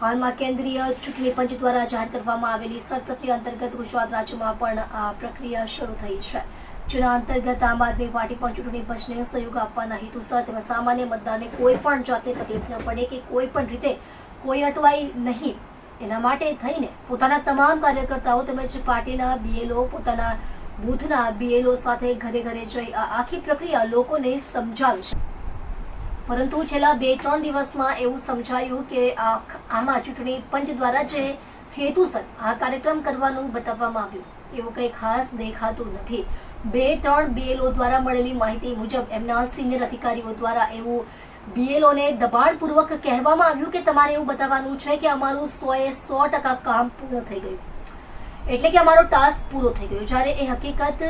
હાલમાં કેન્દ્રીય ચૂંટણી પંચ દ્વારા જાહેર કરવામાં આવેલી સર પ્રક્રિયા અંતર્ગત ગુજરાત રાજ્યમાં પણ આ પ્રક્રિયા શરૂ થઈ છે. જેના અંતર્ગત આમ આદમી પાર્ટી પણ ચૂંટણી પંચને સહયોગ આપવાના હેતુસર તેમજ સામાન્ય મતદારને કોઈ પણ જાતની તકલીફ ન પડે કે કોઈ પણ રીતે કોઈ અટવાઈ નહીં. એના માટે થઈને પોતાના તમામ કાર્યકર્તાઓ તેમજ પાર્ટીના બીએલઓ પોતાના બૂથના બીએલઓ સાથે ઘરે ઘરે જઈ આ આખી પ્રક્રિયા લોકોને સમજાવી છે. પરંતુ છેલ્લા બે ત્રણ દિવસમાં એવું સમજાયું કે આમાં ચૂંટણી પંચ દ્વારા જે હેતુસર આ કાર્યક્રમ કરવાનું બતાવવામાં આવ્યું, એવું કંઈ ખાસ દેખાતું નથી. બે ત્રણ બીએલઓ દ્વારા મળેલી માહિતી મુજબ એમના સિનિયર અધિકારીઓ દ્વારા એવું બીએલઓને દબાણપૂર્વક કહેવામાં આવ્યું કે તમારે એવું બતાવવાનું છે કે અમારું સો એ સો ટકા કામ પૂર્ણ થઈ ગયું. એટલે કે અમારો ટાસ્ક પૂરો થઈ ગયો. જ્યારે એ હકીકત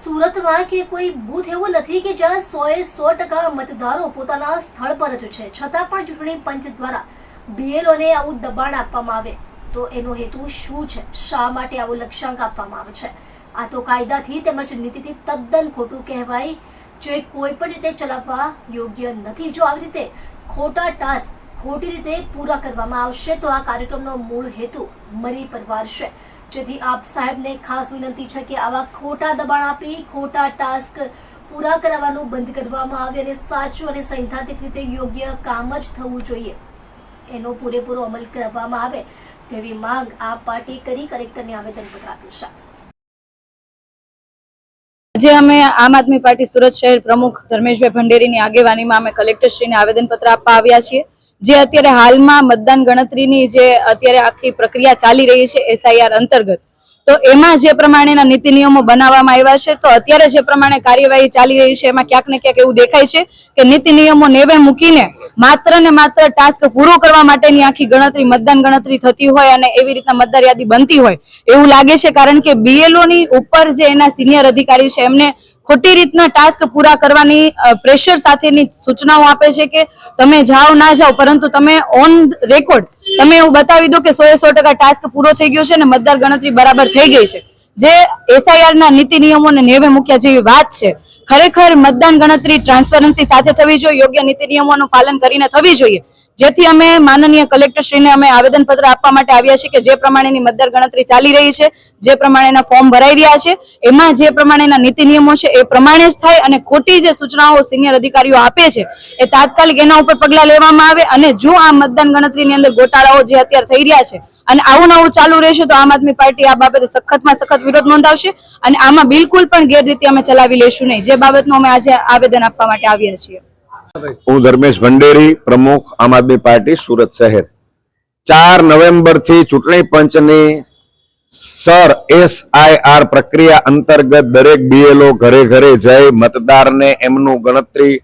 સુરતમાં કે કોઈ બૂથ એવું નથી કે જ્યાં સો એ સો ટકા મતદારો પોતાના સ્થળ પર જ છે. છતાં પણ ચૂંટણી પંચ દ્વારા બીએલઓને આવું દબાણ આપવામાં આવે. તો એનો હેતુ શું છે? શા માટે આવો લક્ષ્યાંક આપવામાં આવે છે? આ તો કાયદાથી તેમજ નીતિથી તદ્દન ખોટું કહેવાય જે કોઈ પણ રીતે ચલાવવા યોગ્ય નથી. જો આવી રીતે ખોટા ટાસ્ક ખોટી રીતે પૂરા કરવામાં આવશે, તો આ કાર્યક્રમનો મૂળ હેતુ મરી પરવારશે. જેથી આપ સાહેબને ખાસ વિનંતી છે કે આવા ખોટા દબાણ આપી, ખોટા ટાસ્ક પૂરા કરાવવાનું બંધ કરવામાં આવે અને સાચું અને સૈદ્ધાંતિક રીતે યોગ્ય કામ જ થવું જોઈએ. એનો પૂરેપૂરો અમલ કરવામાં આવે તેવી માંગ આ પાર્ટી કરી કલેક્ટરને આવેદનપત્ર આપ્યું છે. આજે અમે આમ આદમી પાર્ટી સુરત શહેર પ્રમુખ ધર્મેશભાઈ ભંડેરીની આગેવાનીમાં અમે કલેક્ટરશ્રીને આવેદનપત્ર આપવા આવ્યા છીએ. જે અત્યારે હાલમાં મતદાન ગણતરીની જે અત્યારે આખી પ્રક્રિયા ચાલી રહી છે એસઆઈઆર અંતર્ગત. તો એમાં જે પ્રમાણેના નીતિ નિયમો બનાવવામાં આવ્યા છે, તો અત્યારે જે પ્રમાણે કાર્યવાહી ચાલી રહી છે, એમાં ક્યાંક ને ક્યાંક એવું દેખાય છે કે નીતિ નિયમો નેવે મૂકીને માત્ર ને માત્ર ટાસ્ક પૂરો કરવા માટેની આખી ગણતરી, મતદાન ગણતરી થતી હોય અને એવી રીતના મતદાર યાદી બનતી હોય એવું લાગે છે, કારણ કે બીએલઓ ની ઉપર જે એના સિનિયર અધિકારી છે, એમને ખોટી રીતના ટાસ્ક પૂરા કરવાની પ્રેશર સાથેની સૂચનાઓ આપે છે કે તમે જાઓ, ના જાઓ, પરંતુ તમે ઓન રેકોર્ડ તમે એવું બતાવી દો કે સો એ સો ટકા ટાસ્ક પૂરો થઈ ગયો છે અને મતદાર ગણતરી બરાબર થઈ ગઈ છે. જે એસઆઈઆર ના નીતિ નિયમોને નેવે મૂક્યા જેવી વાત છે. ખરેખર મતદાન ગણતરી ટ્રાન્સપરન્સી સાથે થવી જોઈએ, યોગ્ય નીતિ નિયમોનું પાલન કરીને થવી જોઈએ. જેથી અમે માનનીય કલેક્ટરશ્રીને અમે આવેદનપત્ર આપવા માટે આવ્યા છીએ કે જે પ્રમાણેની મતદાર ગણતરી ચાલી રહી છે, જે પ્રમાણેના ફોર્મ ભરાઈ રહ્યા છે, એમાં જે પ્રમાણેના નીતિ નિયમો છે એ પ્રમાણે જ થાય અને ખોટી જે સૂચનાઓ સિનિયર અધિકારીઓ આપે છે, એ તાત્કાલિક એના ઉપર પગલાં લેવામાં આવે અને જો આ મતદાન ગણતરીની અંદર ગોટાળાઓ જે અત્યારે થઈ રહ્યા છે અને આવું નવું ચાલુ રહેશે તો આમ આદમી પાર્ટી આ બાબતે સખતમાં સખત વિરોધ નોંધાવશે અને આમાં બિલકુલ પણ ગેરરીતિ અમે ચલાવી લેશું નહીં. જે બાબતનું અમે આજે આવેદન આપવા માટે આવ્યા છીએ. હું ધર્મેશ ભંડેરી પ્રમુખ આમ આદમી પાર્ટી, સુરત શહેર. ચાર નવેમ્બરથી ચૂંટણી પંચની સર એસઆઈઆર પ્રક્રિયા અંતર્ગત દરેક બીએલઓ ઘરે ઘરે જઈ મતદારને એમનું ગણતરી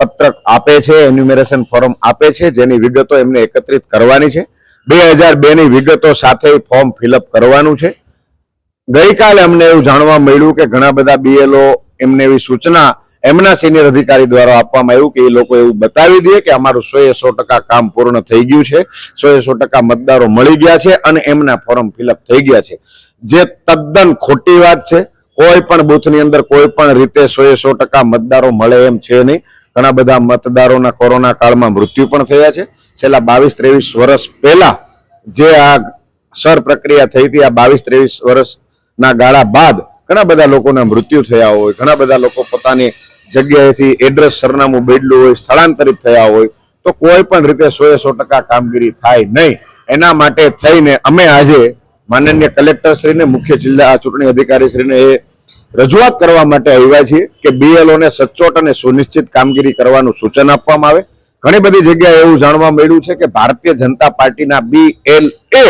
પત્રક આપે છે એન્યુમેરેશન ફોર્મ આપે છે, જેની વિગતો એમને એકત્રિત કરવાની છે. બે હજાર બેની વિગતો સાથે ફોર્મ ફિલઅપ કરવાનું છે. ગઈકાલે અમને એવું જાણવા મળ્યું કે ઘણા બધા બીએલઓ એમને એવી સૂચના એમના સિનિયર અધિકારી દ્વારા આપવામાં આવ્યું કે એ લોકો એવું બતાવી દે કે અમારું સો એ સો ટકા કામ પૂર્ણ થઈ ગયું છે સો એ સો ટકા મતદારો મળી ગયા છે અને એમના ફોર્મ ફિલઅપ થઈ ગયા છે. જે તદ્દન ખોટી વાત છે, કોઈ પણ બૂથની અંદર કોઈ પણ રીતે એ સો ટકા મતદારો મળે એમ છે નહીં. ઘણા બધા મતદારોના કોરોના કાળમાં મૃત્યુ પણ થયા છે. છેલ્લા બાવીસ ત્રેવીસ વર્ષ પહેલા જે આ સર પ્રક્રિયા થઈ હતી, આ બાવીસ ત્રેવીસ વર્ષના ગાળા બાદ ઘણા બધા લોકોના મૃત્યુ થયા હોય, ઘણા બધા લોકો પોતાની જગ્યાએથી એડ્રેસ સરનામું બદલ્યું હોય, સ્થળાંતરિત થયા હોય, તો કોઈ પણ રીતે સો એ સો ટકા કામગીરી થાય નહીં. એના માટે થઈને અમે આજે માનનીય કલેક્ટર શ્રીને મુખ્ય જિલ્લા ચૂંટણી અધિકારી શ્રીને એ રજૂઆત કરવા માટે આવ્યા છીએ કે બીએલઓને સચોટ અને સુનિશ્ચિત કામગીરી કરવાનું સૂચન આપવામાં આવે. ઘણી બધી જગ્યાએ એવું જાણવા મળ્યું છે કે ભારતીય જનતા પાર્ટીના બીએલએ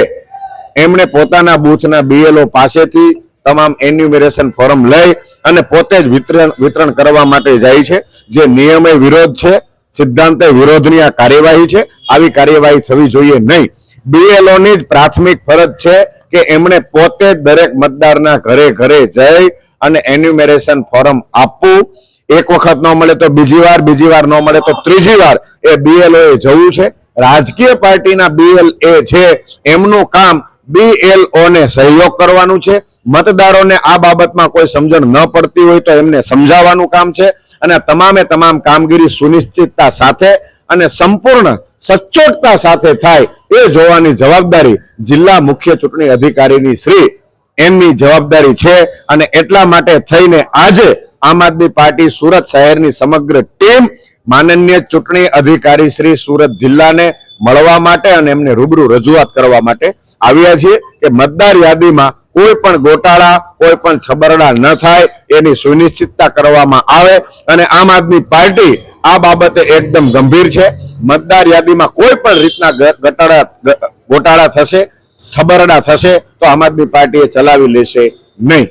એમણે પોતાના બૂથના બીએલઓ પાસેથી તમામ એન્યુમેરેશન ફોર્મ લઈ અને પોતે જ વિતરણ વિતરણ કરવા માટે જાય છે. જે નિયમે વિરોધ છે, સિદ્ધાંતે વિરોધની આ કાર્યવાહી છે, આવી કાર્યવાહી થવી જોઈએ નહીં. બીએલઓ ની જ પ્રાથમિક ફરજ છે કે એમણે પોતે દરેક મતદારના ઘરે ઘરે જઈ અને એન્યુમેરેશન ફોર્મ આપવું. એક વખત ન મળે તો બીજી વાર બીજી વાર ન મળે તો ત્રીજી વાર એ બીએલઓ એ જવું છે. રાજકીય પાર્ટીના બીએલ એ છે, એમનું કામ બીએલઓ ને સહયોગ કરવાનું છે. મતદારોને આ બાબતમાં કોઈ સમજણ ન પડતી હોય તો એમને સમજાવવાનું કામ છે અને તમામે તમામ કામગીરી સુનિશ્ચિતતા સાથે અને સંપૂર્ણ સચોટતા સાથે થાય એ જોવાની જવાબદારી જિલ્લા મુખ્ય ચૂંટણી અધિકારીની શ્રી એમની જવાબદારી છે અને એટલા માટે થઈને આજે આમ આદમી પાર્ટી સુરત શહેરની સમગ્ર ટીમ માનનીય ચૂંટણી અધિકારી શ્રી સુરત જિલ્લાને મળવા માટે અને એમને રૂબરૂ રજૂઆત કરવા માટે આવ્યા છીએ કે મતદાર યાદીમાં કોઈ પણ ગોટાળા, કોઈ પણ છબરડા ન થાય, એની સુનિશ્ચિતતા કરવામાં આવે અને આમ આદમી પાર્ટી આ બાબતે એકદમ ગંભીર છે. મતદાર યાદીમાં કોઈ પણ રીતના ગટાળા ગોટાળા થશે છબરડા થશે તો આમ આદમી પાર્ટીએ ચલાવી લેશે નહીં.